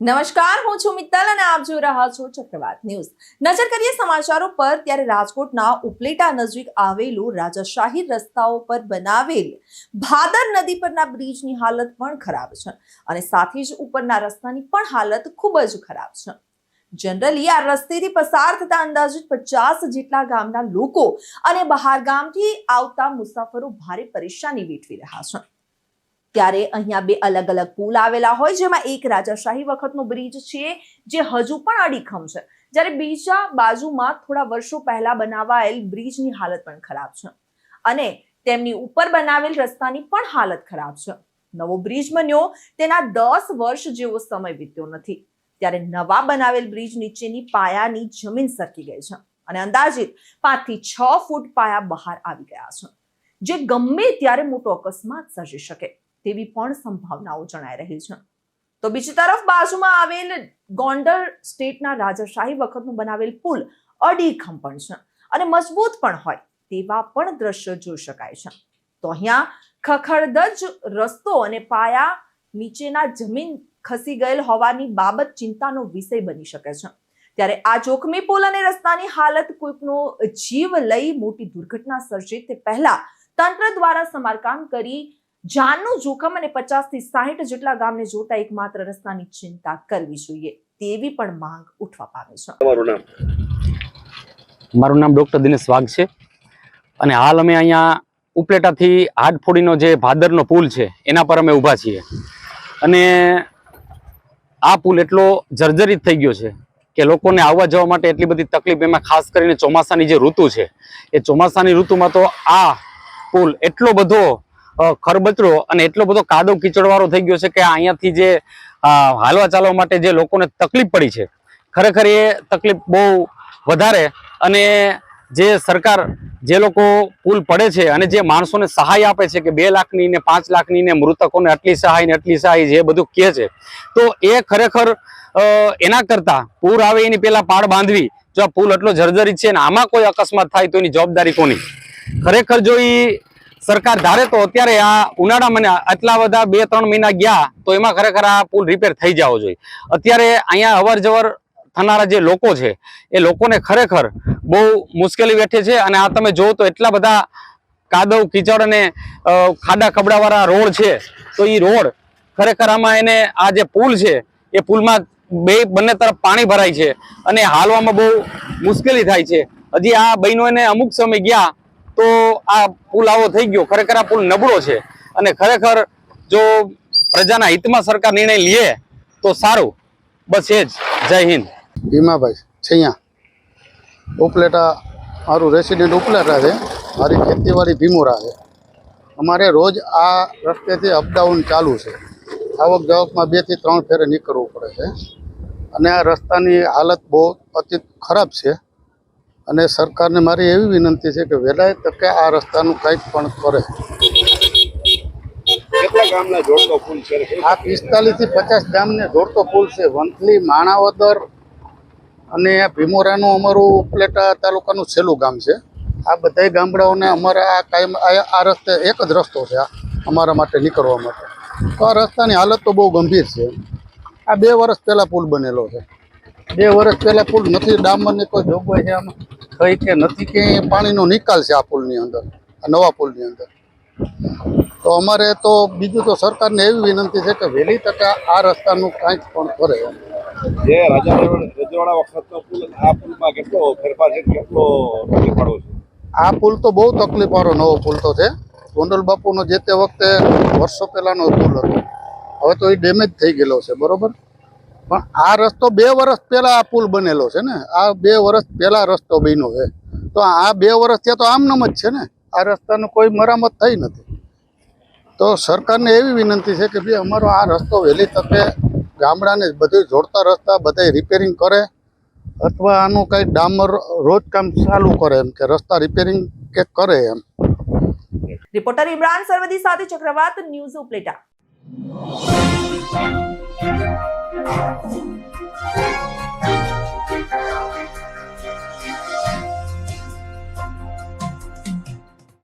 નમસ્કાર, હું છું મિત્તલ અને આપ જોઈ રહ્યા છો ચક્રવાત ન્યૂઝ. નજર કરીએ સમાચારો પર, ત્યારે રાજકોટના ઉપલેટા નજીક આવેલું રાજાશાહી રસ્તાઓ પર બનાવેલ ભાદર નદી પરના બ્રિજની હાલત પણ ખરાબ છે અને સાથે જ ઉપરના રસ્તાની પણ હાલત ખૂબ જ ખરાબ છે. જનરલી આ રસ્તેથી પસાર થતા અંદાજિત પચાસ જેટલા ગામના લોકો અને બહાર ગામથી આવતા મુસાફરો ભારે પરેશાની વેઠવી રહ્યા છે. ત્યારે અહીંયા બે અલગ અલગ પુલ આવેલા હોય, જેમાં એક રાજાશાહી વખતનો બ્રિજ છે, જે હજુ પણ અડીખમ છે. જ્યારે બીજા બાજુમાં થોડા વર્ષો પહેલા બનાવાયેલ બ્રિજની હાલત પણ ખરાબ છે. અને તેમની ઉપર બનાવેલ રસ્તાની પણ હાલત ખરાબ છે. નવો બ્રિજ બન્યો, તેના દસ વર્ષ જેવો સમય વીત્યો નથી. ત્યારે નવા બનાવેલ બ્રિજ નીચેની પાયાની જમીન સરકી ગઈ છે અને અંદાજિત પાંચથી છ ફૂટ પાયા બહાર આવી ગયા છે, જે ગમે ત્યારે મોટો અકસ્માત સર્જી શકે. તેવી પણ સંભાવનાઓ જણાઈ રહી છે. તો બીજી તરફ બાજુમાં આવેલ ગોંડલ સ્ટેટના રાજાશાહી વખતનું બનાવેલ પુલ અડીખમ પણ છે અને મજબૂત પણ હોય તેવા પણ દ્રશ્યો જોઈ શકાય છે. તો અહીંયા ખખડદજ રસ્તો અને પાયા નીચેના જમીન ખસી ગયેલ હોવાની બાબત ચિંતાનો વિષય બની શકે છે. ત્યારે આ જોખમી પુલ અને રસ્તાની હાલત કોઈકનો જીવ લઈ મોટી દુર્ઘટના સર્જે તે પહેલા તંત્ર દ્વારા સમારકામ કરી જાનનું જોખમ અને પચાસથી સાહીઠ જેટલા ગામને જોતા એકમાત્ર રસ્તાની ચિંતા કરવી જોઈએ તેવી પણ માંગ ઉઠવા પામે છે. મારું નામ? મારું નામ ડૉક્ટર દિનેશ વાઘ છે. અને હાલ અમે અહીંયા ઉપલેટાથી હાડફોડીનો જે ભાદરનો પુલ છે એના પર અમે ઊભા છીએ. અને આ પુલ એટલો જર્જરિત થઈ ગયો છે કે લોકોને આવવા જવા માટે એટલી બધી તકલીફ એમાં ખાસ કરીને ચોમાસાની જે ઋતુ છે એ ચોમાસાની ઋતુમાં તો આ પુલ એટલો બધો ખરબચડો અને એટલો બધો કાદવ કીચડવાળો થઈ ગયો છે કે અહીંયાથી જે હાલવા ચાલવા માટે જે લોકોને તકલીફ પડી છે, ખરેખર એ તકલીફ બહુ વધારે અને જે સરકાર જે લોકો પુલ પડે છે અને જે માણસોને સહાય આપે છે કે બે લાખની ને પાંચ લાખની ને મૃતકોને આટલી સહાય ને આટલી સહાય જે બધું કહે છે, તો એ ખરેખર એના કરતાં પૂર આવે એની પહેલાં પાડ બાંધવી, જો આ પુલ એટલો જર્જરિત છે ને આમાં કોઈ અકસ્માત થાય તો એની જવાબદારી કોની? ખરેખર જો ઈ સરકાર ધારે તો અત્યારે આ ઉનાળામાં આટલા બધા બે, ત્રણ મહિના ગયા, તો એમાં ખરેખર આ પુલ રિપેર થઈ જવો જોઈએ. અત્યારે અહીંયા અવર જવર થનારા જે લોકો છે, એ લોકોને ખરેખર બહુ મુશ્કેલી વેઠે છે અને આ તમે જોવો તો એટલા બધા કાદવ, કીચડ અને ખાડા ખબડાવાળા રોડ છે, તો એ રોડ ખરેખર આમાં એને આ જે પુલ છે, એ પુલમાં બે, બંને તરફ પાણી ભરાય છે અને હાલવામાં બહુ મુશ્કેલી થાય છે. હજી આ બહેનોને અમુક સમય ગયા તો આ પુલ આવો થઈ ગયો. ખરેખર આ પુલ નબળો છે. અને ખરેખર જો પ્રજાના હિતમાં સરકાર નિર્ણય લે, તો સારું. બસ એ જ. જય હિન્દ. ભીમાભાઈ છૈયા. ઉપલેટા મારું રેસિડેન્ટ ઉપલેટા છે. મારી ખેતીવાડી ભીમોરા છે. અમારે રોજ આ રસ્તેથી અપડાઉન ચાલુ છે. આવક જાવકમાં બેથી ત્રણ ફેરે નીકળવું પડે છે. અને આ રસ્તાની હાલત બહુ અતિ ખરાબ છે. અને સરકારને મારી એવી વિનંતી છે કે વહેલાએ તકે આ રસ્તાનું કંઈક પણ કરે. આ પિસ્તાલીસથી પચાસ ગામને જોડતો પુલ છે. વંથલી માણાવદર અને ભીમોરાનું અમારું ઉપલેટા તાલુકાનું છેલ્લું ગામ છે. આ બધાય ગામડાઓને અમારા આ કાયમ આ આ રસ્તે એક જ રસ્તો છે આ અમારા માટે નીકળવા માટે. તો આ રસ્તાની હાલત તો બહુ ગંભીર છે. આ બે વર્ષ પહેલાં પુલ બનેલો છે. બે વર્ષ પહેલાં પુલ નથી. ડામરની કોઈ જોગવાઈ છે આમાં? થઈ કે નથી કે પાણીનો નિકાલ છે આ પુલની અંદર આ નવા પુલની અંદર. તો અમારે તો બીજું તો સરકારને એવી વિનંતી છે કે વહેલી તકે આ રસ્તાનું કાંઈક પણ કરે. જે રાજા રજવાડા વખતનો પુલ આ પુલમાં કેટલો ફેરફાર છે કેટલો ફેરફારો છે? આ પુલ તો બહુ તકલીફવાળો નવો પુલ તો છે. ગોંડલ બાપુનો જે તે વખતે વર્ષો પહેલાંનો પુલ હતો. હવે તો એ ડેમેજ થઈ ગયેલો છે બરોબર? પણ આ રસ્તો બે વર્ષ પહેલાં આ પુલ બનેલો છે ને. આ બે વર્ષ પહેલાં રસ્તો બન્યો છે. તો આ બે વર્ષ ત્યાં તો આમનામ જ છે ને. આ રસ્તાનું કોઈ મરામત થઈ નથી. તો સરકારને એવી વિનંતી છે કે ભાઈ અમારો આ રસ્તો વહેલી તકે ગામડાને બધું જોડતા રસ્તા, બધા રિપેરિંગ કરે અથવા આનું કંઈ ડામર રોજ કામ ચાલુ કરે એમ કે રસ્તા રિપેરિંગ કે કરે એમ. રિપોર્ટર ઇમરાન સરવદી સાથે ચક્રવાત ન્યૂઝ ઉપલેટા. Thank you.